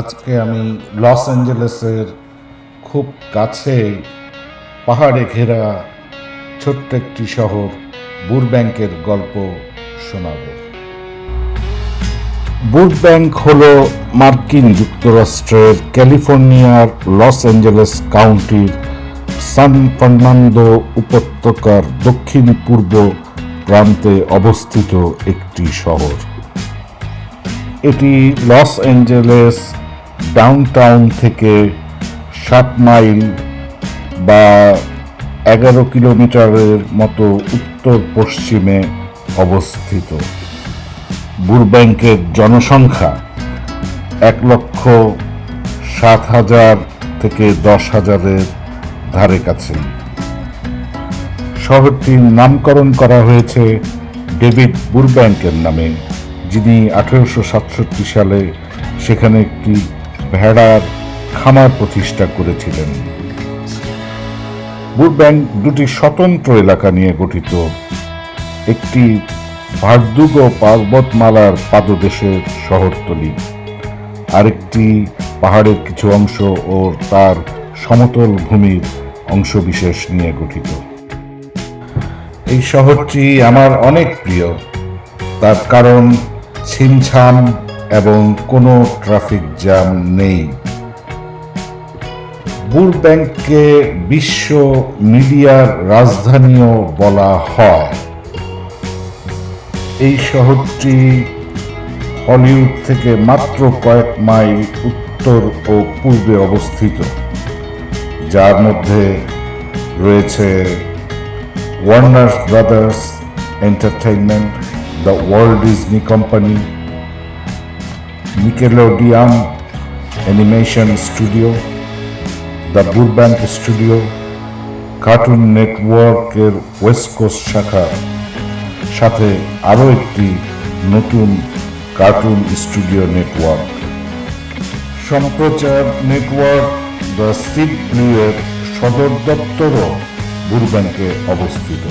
আজকে আমি লস অ্যাঞ্জেলেসের খুব কাছে পাহাড়ে ঘেরা ছোট্ট একটি শহর বুরব্যাংকের গল্প শোনাব। বুরব্যাংক হল মার্কিন যুক্তরাষ্ট্রের ক্যালিফোর্নিয়ার লস অ্যাঞ্জেলেস কাউন্টির সান ফার্নান্দো উপত্যকার দক্ষিণ পূর্ব প্রান্তে অবস্থিত একটি শহর। এটি লস অ্যাঞ্জেলেস ডাউনটাউন থেকে সাত মাইল বা এগারো কিলোমিটারের মতো উত্তর পশ্চিমে অবস্থিত। বুরব্যাংকের জনসংখ্যা এক লক্ষ সাত হাজার থেকে দশ হাজারের ধারে কাছে। শহরটির নামকরণ করা হয়েছে ডেভিড বুরব্যাংকের নামে, যিনি আঠেরোশো সাতষট্টি সালে সেখানে একটি ভেড়ার খামার প্রতিষ্ঠা করেছিলেন। বুরব্যাংক দুটি স্বতন্ত্র এলাকা নিয়ে গঠিত। একটি ভার্দুগ পর্বতমালার পাদদেশের শহরতলি। আরেকটি পাহাড়ের কিছু অংশ ও তার সমতল ভূমির অংশবিশেষ নিয়ে গঠিত। এই শহরটি আমার অনেক প্রিয়। তার কারণ ছিমছাম এবং কোনো ট্রাফিক জ্যাম নেই। বুরব্যাংককে বিশ্ব মিডিয়ার রাজধানীও বলা হয়। এই শহরটি হলিউড থেকে মাত্র কয়েক মাইল উত্তর ও পূর্বে অবস্থিত। যার মধ্যে রয়েছে Warners Brothers Entertainment the World Disney company Nickelodeon animation studio the Burbank studio cartoon নেটওয়ার্কের ওয়েস্ট কোস্ট শাখা সাথে আরও একটি নতুন কার্টুন স্টুডিও নেটওয়ার্ক সম্প্রচার নেটওয়ার্ক দ্য সিড ব্লুয়ের সদর দপ্তরও বুরব্যাংকে অবস্থিত।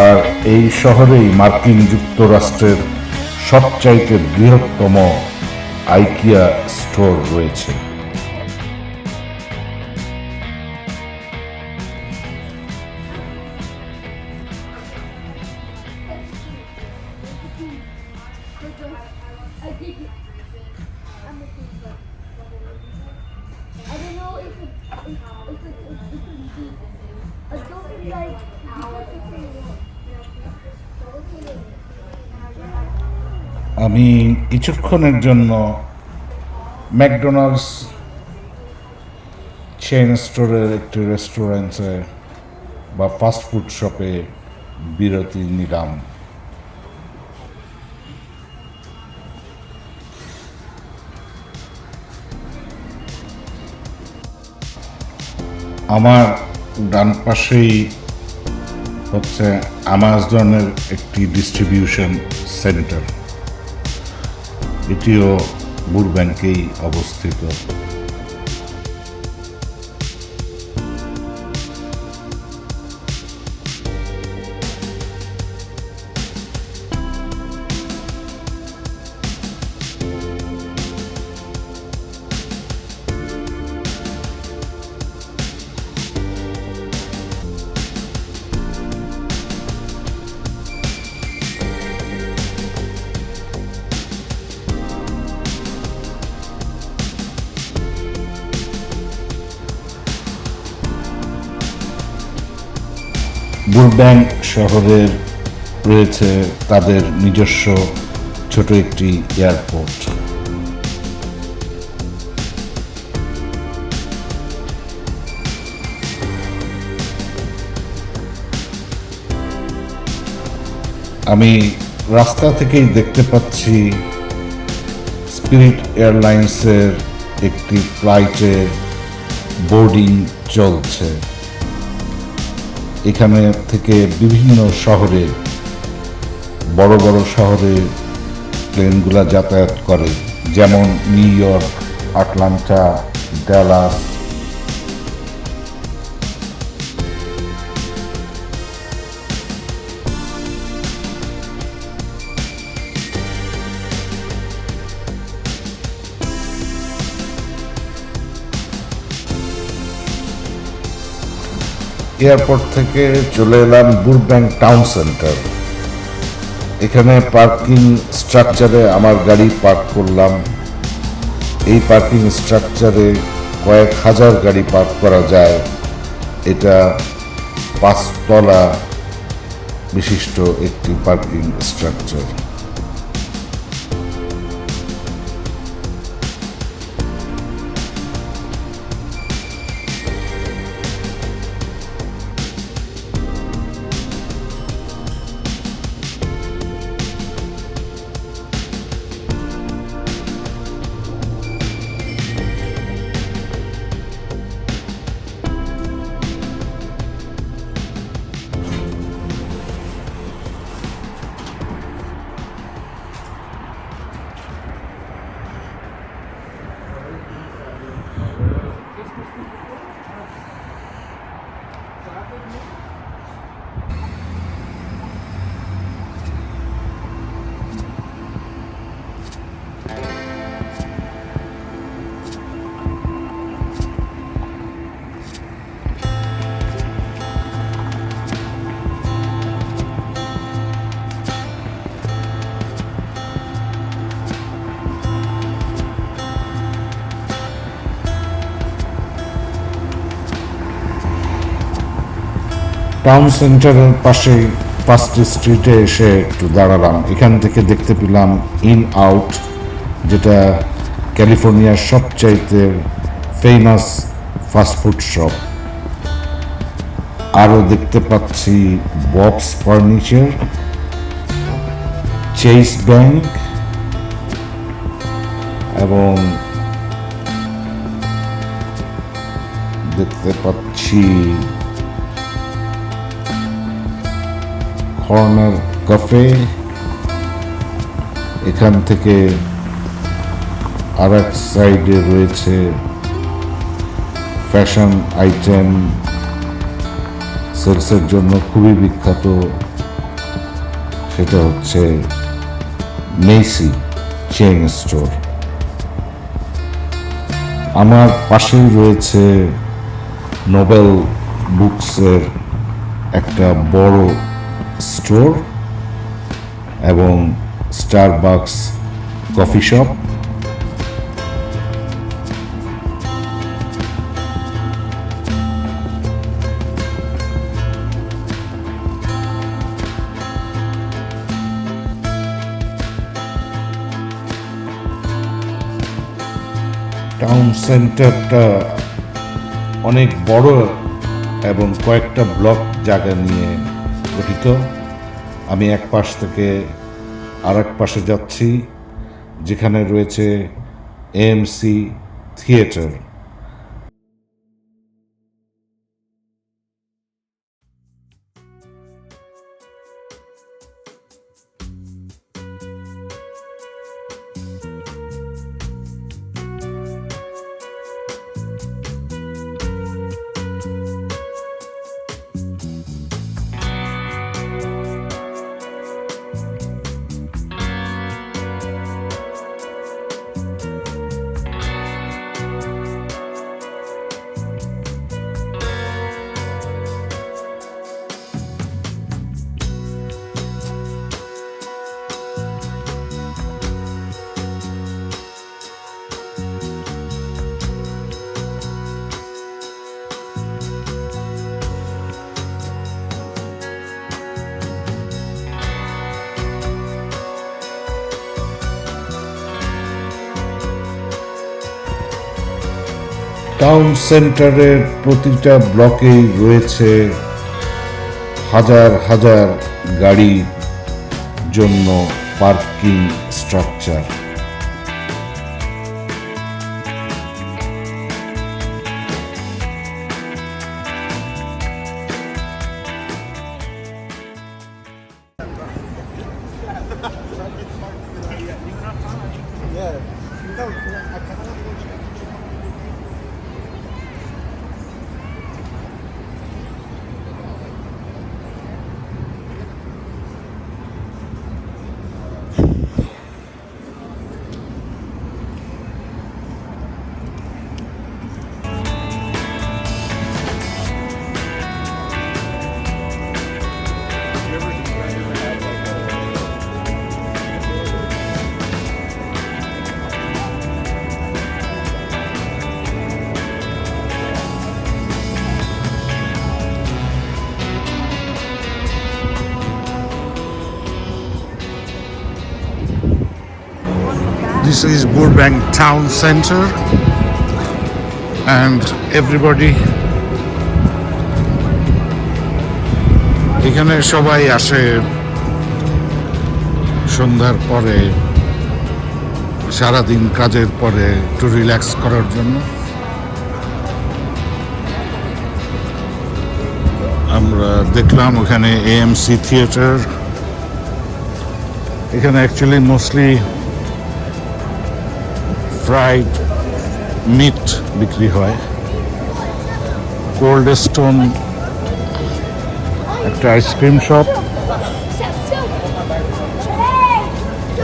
আর এই শহরেই মার্কিন যুক্তরাষ্ট্রের সবচাইতে বৃহত্তম আইকিয়া স্টোর রয়েছে like আমি কিছুক্ষণের জন্য ম্যাকডোনাল্ডস চেইন স্টোরের একটি রেস্টুরেন্টে বা ফাস্ট ফুড শপে বিরতি নিলাম। আমার ডান পাশেই হচ্ছে আমাজনের একটি ডিস্ট্রিবিউশন সেন্টার এটিও বুরব্যাংকেই অবস্থিত। বুরব্যাংক শহরের রয়েছে তাদের নিজস্ব ছোট একটি এয়ারপোর্ট। আমি রাস্তা থেকেই দেখতে পাচ্ছি স্পিরিট এয়ারলাইন্সের একটি ফ্লাইটের বোর্ডিং চলছে। এখানে থেকে বিভিন্ন শহরে, বড় বড় শহরে প্লেনগুলো যাতায়াত করে, যেমন New York, Atlanta, Dallas airport থেকে চলে এলাম বুরব্যাংক টাউন সেন্টার। এখানে পার্কিং স্ট্রাকচারে আমার গাড়ি পার্ক করলাম। এই পার্কিং স্ট্রাকচারে কয়েক হাজার গাড়ি পার্ক করা যায়। এটা পাঁচতলা বিশিষ্ট একটি পার্কিং স্ট্রাকচার। টাউন সেন্টারের পাশে ফার্স্ট স্ট্রিটে এসে একটু দাঁড়ালাম। এখান থেকে দেখতে পেলাম ইন আউট যেটা ক্যালিফোর্নিয়ার সবচাইতে ফেমাস ফাস্টফুড শপ আরও দেখতে পাচ্ছি বক্স ফার্নিচার চেইস ব্যাংক এবং দেখতে পাচ্ছি কর্নার কাফে এখান থেকে আর এক সাইডে রয়েছে ফ্যাশন আইটেম সেলসের জন্য খুবই বিখ্যাত। সেটা হচ্ছে মেসি চেইন স্টোর আমার পাশেই রয়েছে নোবেল বুকসের একটা বড় স্টোর এবং স্টারবাকস কফি শপ। টাউন সেন্টারটা অনেক বড় এবং কয়েকটা ব্লক জায়গা নিয়ে গঠিত। আমি এক পাশ থেকে আর এক পাশে যাচ্ছি যেখানে রয়েছে এএমসি থিয়েটার টাউন সেন্টারের প্রতিটা ব্লকেই রয়েছে হাজার হাজার গাড়ির জন্য parking structure Yeah. This is Burbank town center. And everybody, এখানে সবাই আসে সন্ধ্যার পরে, সারাদিন কাজের পরে একটু রিল্যাক্স করার জন্য। আমরা দেখলাম ওখানে এএমসি থিয়েটার এখানে অ্যাকচুয়ালি মোস্টলি ফ্রাইড মিট বিক্রি হয়। কোল্ড স্টোন একটা আইসক্রিম শপ।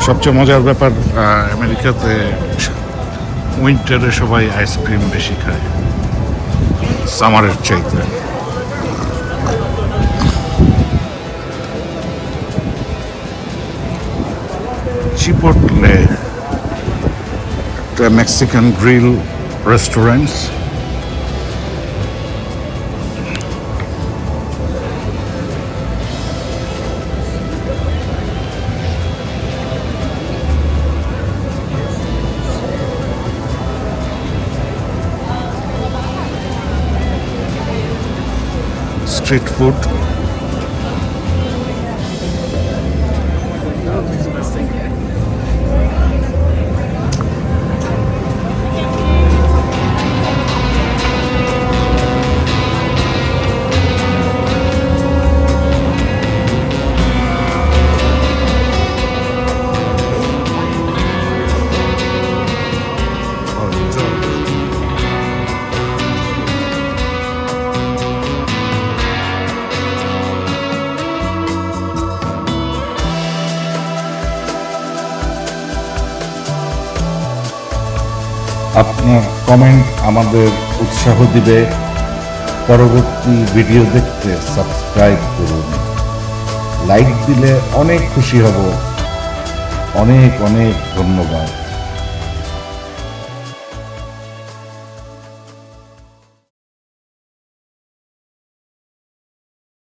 সবচেয়ে মজার ব্যাপার আমেরিকাতে উইন্টারে সবাই আইসক্রিম বেশি খায়। সামারের চাইতে। চিপোটলে একটা Mexican grill restaurants street food আপনার কমেন্ট আমাদের উৎসাহ দিবে। পরবর্তী ভিডিও দেখতে সাবস্ক্রাইব করুন। লাইক দিলে অনেক খুশি হব। অনেক অনেক ধন্যবাদ।